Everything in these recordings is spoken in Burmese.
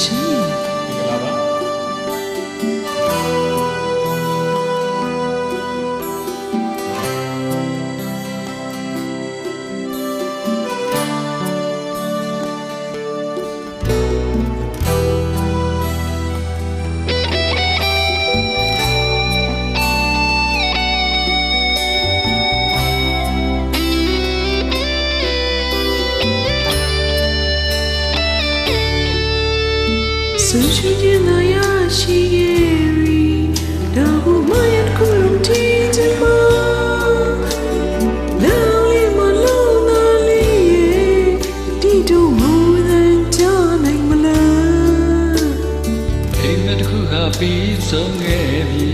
ရှ ပြီးဆုံးခဲ့ပြီ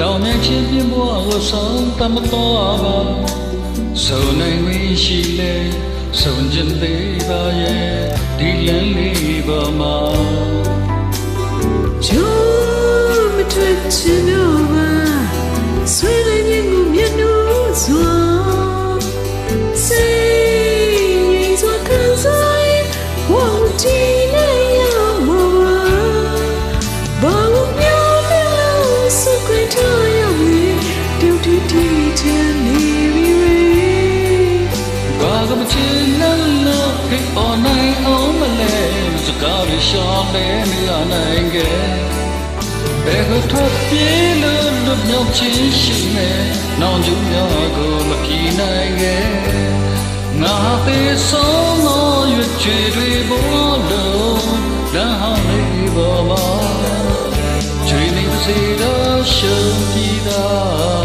လောင်မြချင်းပြင်းဘွားကိုဆောင်တမတော်ပါဆုံနိုင်ဝင်ရှိလေ ဆုံကျင်သေးပါရဲ့ဒီလမ်းလေးပေါ်မှာကျိုးမထွက်ချင်တော့ပါဆွေးရည်ငုံမျက်နှာစွာစိတ်ရည်စွာခံစားရင်ဝေါတီနေရမှာဘာလို့မျိုးမျိုးစုခွင့်ထားရမလဲတူတူတီချင်နေပြီဘာက စကားရရှောင်းနေနေရနိုင်ခဲ့ဘယ်ကိုထွက်ပြေးလို့လွတ်မြောက်ခြင်းရှိနေနောင်ကျူးများကိုမပြေနိုင်ခဲ့ငါသေးဆုံးသောရွှေတွေပေါ်လို့လမ်းဟောင်းလေးပေါ်မှာချိန်နေစေတော့ရှုံးပြီးသား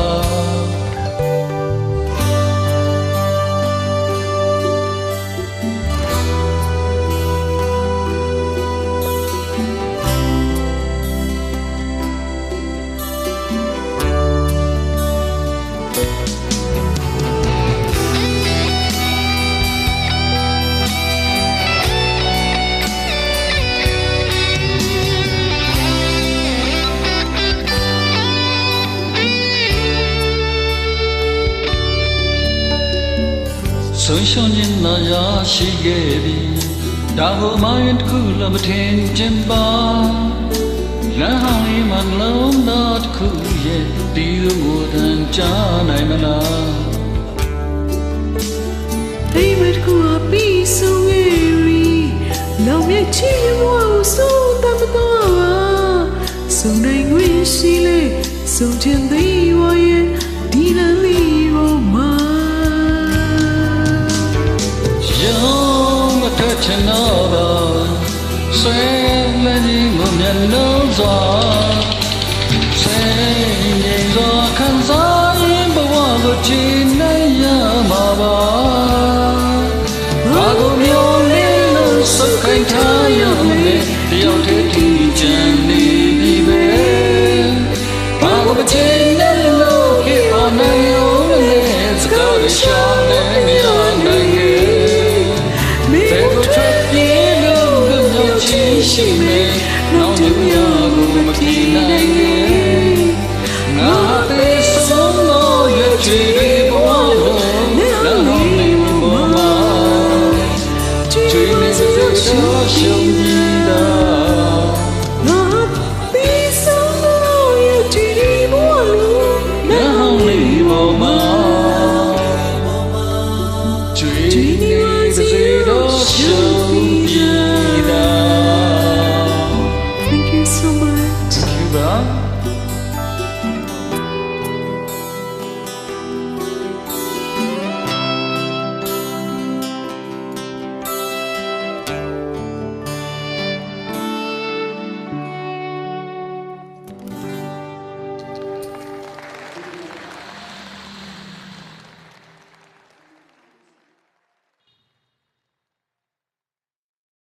ဆုံးရှုံးခြင်းသာရရှိခဲ့ပြီဒါကိုအမှန်တစ်ခုလည်းမထင်ခြင်းပါလမ်းဟောင်းလေးမှလုံးသားတစ်ခုရဲ့ဒီလိုမို့တန်ကြားနိုင်မလားအိမ်မက်ကူအပီဆိုဝေရီလောင်မြချီရမဝဆုံးတမတော်ပါစုံနိုင်ခွင့်ရှိလေစုံချင်သေးဝရဲ့ဒီလန်လေးရောမှာ ရောမထချင်တော့ပါဆွဲလန်းကြီးမမျက်လုံးစွာစိတ်ငြိမ်စွာခံစားရင်ဘဝကိုကြည်နိုင်ရမှာပါဘာကိုမျိုးလေးလို့စုပ်ခိုင်းထားရမလဲတယောက်တည်းဒီချမ်းနေပြီပဲဘာကိုမချင်တဲ့လို့ခေပေါ်နိုင်ရောမလဲစကားရရှော shime nao nyum ya gum ki nai ye na te som no ye chi re bo ho na no ni bo ma chi me se se so shom ni da na te som no ye chi re bo ho na no ni 거야?